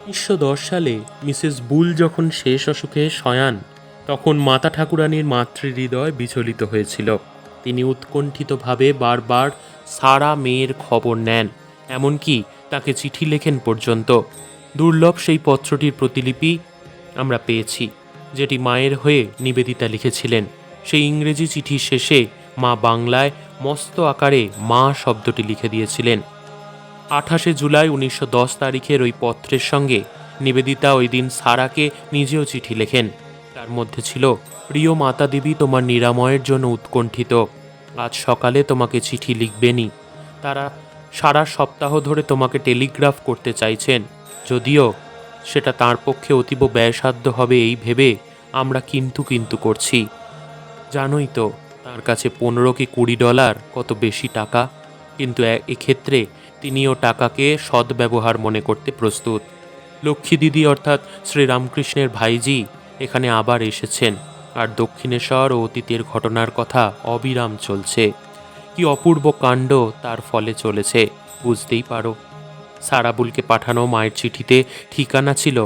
উনিশশো দশ সালে মিসেস বুল যখন শেষ অসুখে শয়ান, তখন মাতা ঠাকুরানীর মাতৃহৃদয় বিচলিত হয়েছিল। তিনি উৎকণ্ঠিতভাবে বারবার সারা মেয়ের খবর নেন, এমনকি তাকে চিঠি লেখেন পর্যন্ত। দুর্লভ সেই পত্রটির প্রতিলিপি আমরা পেয়েছি, যেটি মায়ের হয়ে নিবেদিতা লিখেছিলেন। সেই ইংরেজি চিঠি শেষে মা বাংলায় মস্ত আকারে মা শব্দটি লিখে দিয়েছিলেন। আঠাশে জুলাই উনিশশো দশ তারিখের ওই পত্রের সঙ্গে নিবেদিতা ওই দিন সারাকে নিজেও চিঠি লেখেন। তার মধ্যে ছিল, প্রিয় মাতা দেবী তোমার নিরাময়ের জন্য উৎকণ্ঠিত। আজ সকালে তোমাকে চিঠি লিখবেনই। তারা সারা সপ্তাহ ধরে তোমাকে টেলিগ্রাফ করতে চাইছেন। যদিও সেটা তার পক্ষে অতীব ব্যয়সাধ্য হবে এই ভেবে আমরা কিন্তু কিন্তু করছি। জানোই তো, তার কাছে পনেরো কি কুড়ি ডলার কত বেশি টাকা। কিন্তু এক্ষেত্রে তিনিও টাকাকে সদ্ব্যবহার মনে করতে প্রস্তুত। লক্ষ্মী দিদি অর্থাৎ শ্রীরামকৃষ্ণের ভাইজি এখানে আবার এসেছেন, আর দক্ষিণেশ্বর ও অতীতের ঘটনার কথা অবিরাম চলছে। কি অপূর্ব কাণ্ড তার ফলে চলেছে, বুঝতেই পারো। সারাবুলকে পাঠানো মায়ের চিঠিতে ঠিকানা ছিল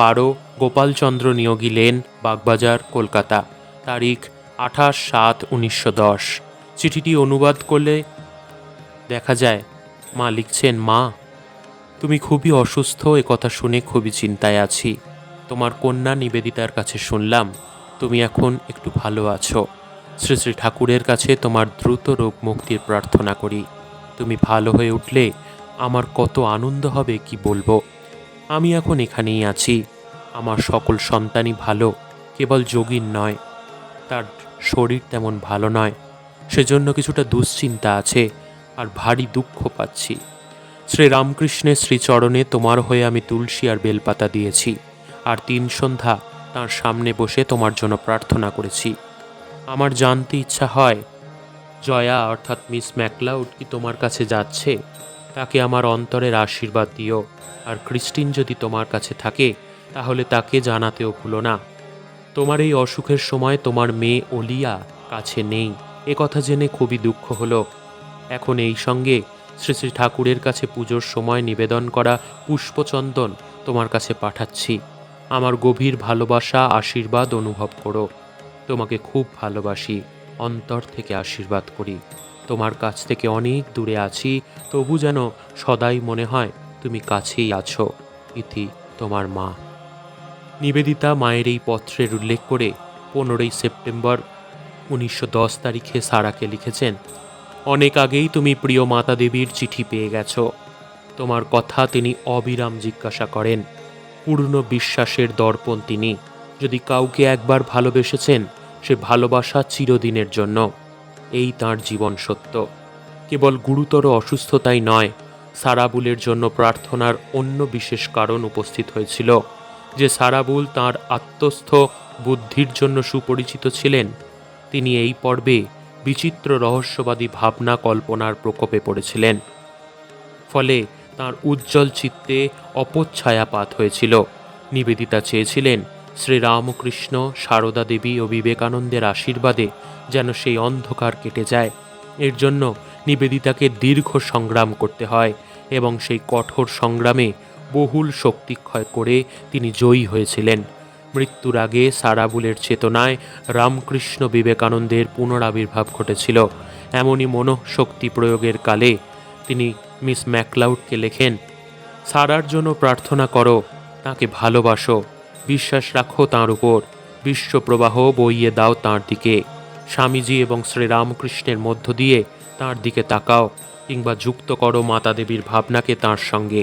বারো গোপালচন্দ্র নিয়োগী লেন, বাগবাজার, কলকাতা, তারিখ আঠাশ সাত উনিশশো দশ। চিঠিটি অনুবাদ করলে দেখা যায় মা লিখছেন, মা, তুমি খুবই অসুস্থ, এ কথা শুনে খুবই চিন্তায় আছি। তোমার কন্যা নিবেদিতার কাছে শুনলাম, তুমি এখন একটু ভালো আছো। শ্রী শ্রী ঠাকুরের কাছে তোমার দ্রুত রোগ মুক্তির প্রার্থনা করি। তুমি ভালো হয়ে উঠলে আমার কত আনন্দ হবে, কি বলব? আমি এখন এখানেই আছি। আমার সকল সন্তানই ভালো, কেবল যোগীর নয়। তার শরীর তেমন ভালো নয়। সেজন্য কিছুটা দুশ্চিন্তা আছে। আর ভারী দুঃখ পাচ্ছি। শ্রী রামকৃষ্ণের শ্রীচরণে তোমার হয়ে আমি তুলসী আর বেলপাতা দিয়েছি, আর তিন সন্ধ্যা তার সামনে বসে তোমার জন্য প্রার্থনা করেছি। আমার জানতে ইচ্ছা হয়, জয়া অর্থাৎ মিস ম্যাকলাউড কি তোমার কাছে যাচ্ছে? তাকে আমার অন্তরের আশীর্বাদ দিও, আর ক্রিস্টিন যদি তোমার কাছে থাকে, তাহলে তাকে জানাতেও ভুলো না। তোমার এই অসুখের সময় তোমার মেয়ে অলিয়া কাছে নেই। এ কথা জেনে খুবই দুঃখ হলো। এখন এই সঙ্গে শ্রী শ্রী ঠাকুরের কাছে পুজোর সময় নিবেদন করা পুষ্পচন্দন তোমার কাছে পাঠাচ্ছি। আমার গভীর ভালোবাসা, আশীর্বাদ অনুভব করো। তোমাকে খুব ভালোবাসি, অন্তর থেকে আশীর্বাদ করি। তোমার কাছ থেকে অনেক দূরে আছি, তবু যেন সদাই মনে হয় তুমি কাছেই আছো, ইতি তোমার মা। নিবেদিতা মায়ের এই পত্রের উল্লেখ করে পনেরোই সেপ্টেম্বর উনিশশো দশ তারিখে সারাকে লিখেছেন অনেক আগেই তুমি প্রিয় মাতা দেবীর চিঠি পেয়ে গেছ। তোমার কথা তিনি অবিরাম জিজ্ঞাসা করেন। পূর্ণ বিশ্বাসের দর্পণ তিনি। যদি কাউকে একবার ভালোবেসেছেন, সে ভালোবাসা চিরদিনের জন্য। এই তার জীবন সত্য। কেবল গুরুতর অসুস্থতাই নয়, সারাবুলের জন্য প্রার্থনার অন্য বিশেষ কারণ উপস্থিত হয়েছিল। যে সারাবুল তার আত্মস্থ বুদ্ধির জন্য সুপরিচিত ছিলেন, তিনি এই পর্বে বিচিত্র রহস্যবাদী ভাবনা কল্পনার প্রকোপে পড়েছিলেন। ফলে তার উজ্জ্বল চিত্তে অপচ্ছায়াপাত হয়েছিল। নিবেদিতা চেয়েছিলেন শ্রীরামকৃষ্ণ সারদা দেবী ও বিবেকানন্দের আশীর্বাদে যেন সেই অন্ধকার কেটে যায়। এর জন্য নিবেদিতাকে দীর্ঘ সংগ্রাম করতে হয় এবং সেই কঠোর সংগ্রামে বহুল শক্তিক্ষয় করে তিনি জয়ী হয়েছিলেন। মৃত্যুর আগে সারাবুলের চেতনায় রামকৃষ্ণ বিবেকানন্দের পুনরাবির্ভাব ঘটেছিল। এমনই মনঃশক্তি প্রয়োগের কালে তিনি মিস ম্যাকলাউডকে লেখেন, সারার জন্য প্রার্থনা করো, তাকে ভালোবাসো, বিশ্বাস রাখো তাঁর উপর, বিশ্বপ্রবাহ বইয়ে দাও তাঁর দিকে, স্বামীজি এবং শ্রীরামকৃষ্ণের মধ্য দিয়ে তাঁর দিকে তাকাও, কিংবা যুক্ত করো মাতা দেবীর ভাবনাকে তাঁর সঙ্গে।